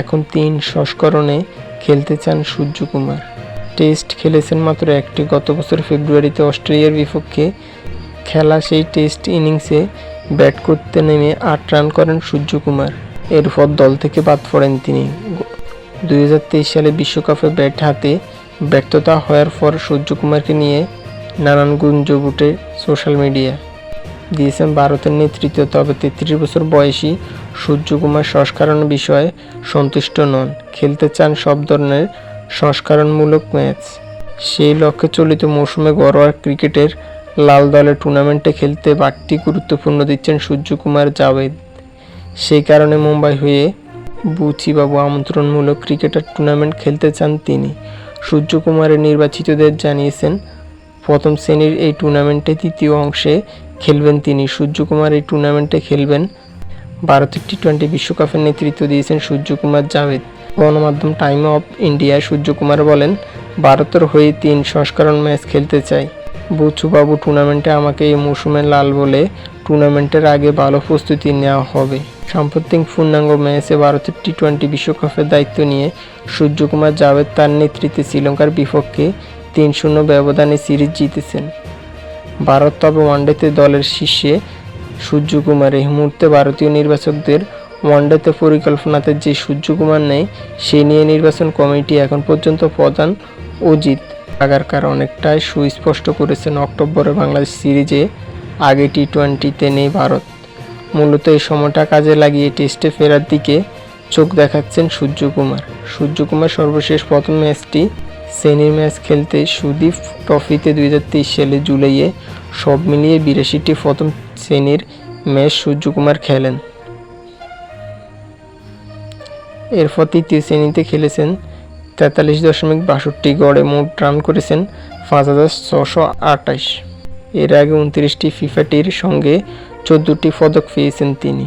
এখন তিন সংস্করণে খেলতে চান সূর্যকুমার। টেস্ট খেলেছেন মাত্র একটি। গত বছর ফেব্রুয়ারিতে অস্ট্রেলিয়ার বিপক্ষে খেলা সেই টেস্ট ইনিংসে ব্যাট করতে নেমে আট রান করেন সূর্যকুমার। এরপর দল থেকে বাদ পড়েন তিনি। দু হাজার তেইশ সালে বিশ্বকাপে ব্যাট হাতে ব্যর্থতা হওয়ার পর সূর্যকুমারকে নিয়ে নানান গুঞ্জ উঠে সোশ্যাল মিডিয়া। দিয়েছেন ভারতের নেতৃত্ব, তবে তেত্রিশ বছর বয়সী সূর্যকুমার সংস্করণ বিষয়ে সন্তুষ্ট নন। খেলতে চান সব ধরনের সংস্করণমূলক ম্যাচ। সেই লক্ষ্যে চলিত মৌসুমে ঘরোয়া ক্রিকেটের লাল দলের টুর্নামেন্টে খেলতে বাড়তি গুরুত্বপূর্ণ দিচ্ছেন সূর্যকুমার জাভেদ। সেই কারণে মুম্বাই হয়ে বুচিবাবু আমন্ত্রণমূলক ক্রিকেটার টুর্নামেন্ট খেলতে চান তিনি। সূর্যকুমারের নির্বাচিতদের জানিয়েছেন প্রথম শ্রেণির এই টুর্নামেন্টে তৃতীয় অংশে খেলবেন তিনি। সূর্যকুমার এই টুর্নামেন্টে খেলবেন। ভারতের টি টোয়েন্টি বিশ্বকাপের নেতৃত্ব দিয়েছেন সূর্যকুমার জাভেদ। গণমাধ্যম টাইম অফ ইন্ডিয়ায় সূর্যকুমার বলেন, ভারতের হয়ে তিন সংস্করণ ম্যাচ খেলতে চাই। বুচুবাবু টুর্নামেন্টে আমাকে এই মৌসুমে লাল বলে টুর্নামেন্টের আগে ভালো প্রস্তুতি নেওয়া হবে। সাম্প্রতিক পূর্ণাঙ্গ ম্যাচে ভারতের টি টোয়েন্টি বিশ্বকাপের দায়িত্ব নিয়ে সূর্যকুমার জাভেদ তার নেতৃত্বে শ্রীলঙ্কার বিপক্ষে তিন শূন্য ব্যবধানে সিরিজ জিতেছেন। ভারত তবে ওয়ানডেতে দলের শীর্ষে সূর্যকুমার। এই মুহূর্তে ভারতীয় নির্বাচকদের ওয়ানডেতে পরিকল্পনাতে যে সূর্যকুমার নেই সেই নিয়ে নির্বাচন কমিটি এখন পর্যন্ত প্রধান অজিত আগারকার অনেকটাই সুস্পষ্ট করেছেন অক্টোবরে বাংলাদেশ সিরিজে আগে টি টোয়েন্টিতে নেই ভারত। মূলত এই সময়টা কাজে লাগিয়ে টেস্টে ফেরার দিকে চোখ দেখাচ্ছেন সূর্যকুমার। সূর্যকুমার সর্বশেষ প্রথম ম্যাচটি শ্রেণির ম্যাচ খেলতে সুদীপ ট্রফিতে দুই হাজার তেইশ সালে জুলাইয়ে সব মিলিয়ে বিরাশিটি প্রথম শ্রেণির ম্যাচ সূর্যকুমার খেলেন। এরপর তৃতীয় শ্রেণীতে খেলেছেন, তেতাল্লিশ দশমিক বাষট্টি গড়ে মোট রান করেছেন পাঁচ হাজার ছশো আটাইশ এর আগে উনত্রিশটি ফিফাটির সঙ্গে চোদ্দোটি পদক পেয়েছেন তিনি।